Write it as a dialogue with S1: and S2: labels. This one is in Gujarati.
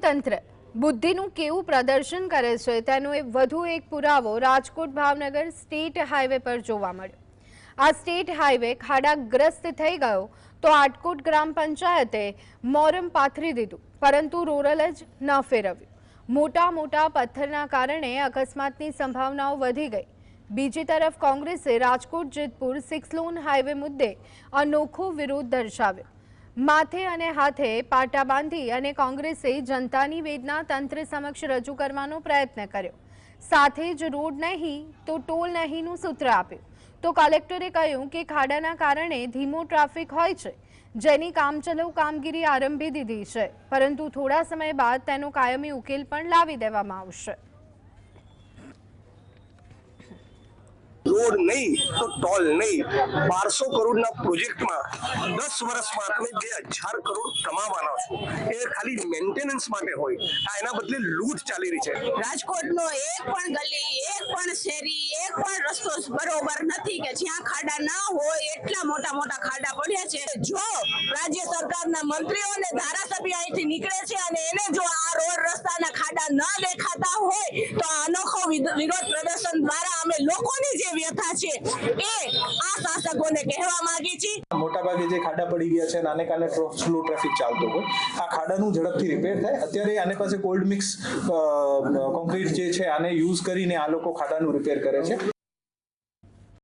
S1: તંત્ર બુદ્ધિનું કેવું પ્રદર્શન કરે છે તેનો એક વધુ એક પુરાવો રાજકોટ ભાવનગર સ્ટેટ હાઈવે પર જોવા મળ્યો. આ સ્ટેટ હાઈવે ખાડાગ્રસ્ત થઈ ગયો તો આટકોટ ગ્રામ પંચાયતે મોરમ પાથરી દીધું, પરંતુ રોરલ જ ન ફેરવ્યું. મોટા મોટા પથ્થરના કારણે અકસ્માતની સંભાવનાઓ વધી ગઈ. બીજી તરફ કોંગ્રેસે Rajkot Jetpur six lane highway મુદ્દે અનોખો વિરોધ દર્શાવ્યો. માથે અને હાથે પાટા બાંધી અને કોંગ્રેસે જનતાની વેદના તંત્ર સમક્ષ રજૂ કરવાનો પ્રયત્ન કર્યો. સાથે જ રોડ નહીં તો ટોલ નહીંનું સૂત્ર આપ્યું. તો કલેક્ટરે કહ્યું કે ખાડાના કારણે ધીમો ટ્રાફિક હોય છે. જેની કામચલાઉ કામગીરી આરંભી દીધી છે. પરંતુ થોડા સમય બાદ તેનો કાયમી ઉકેલ પણ લાવી દેવામાં આવશે.
S2: રોડ નહીં, તો ટોલ નહીં. બારસો કરોડના પ્રોજેક્ટમાં દસ વર્ષમાં તમે બે હજાર કરોડ કમાવાના છો. એ ખાલી મેન્ટેનન્સ માટે હોય. આ એના બદલે લૂંટ ચાલી રહી છે.
S3: રાજકોટનો એક પણ ગલી, એક પણ શેરી, એક પણ રસ્તો બરોબર નથી કે જ્યાં ખાડા ના હોય, એટલા મોટા મોટા ખાડા પડ્યા છે. જો રાજ્ય સરકારના મંત્રીઓ અને ધારાસભ્ય અહીંથી નીકળે છે અને એને જો આ રોડ રસ્તાના ખાડા ન દેખાતા હોય, તો અનોખો વિરોધ પ્રદર્શન દ્વારા અમે લોકોની છે. એ આ શાસકોને કહેવા માંગી છીએ
S4: મોટાભાગે જે ખાડા પડી ગયા છે અને આને કારણે સ્લો ટ્રાફિક ચાલતો હોય. આ ખાડાનું ઝડપથી રિપેર થાય. અત્યારે આને પાસે કોલ્ડ મિક્સ કોન્ક્રીટ જે છે, આને યુઝ કરીને આ લોકો ખાડાનું રિપેર કરે છે.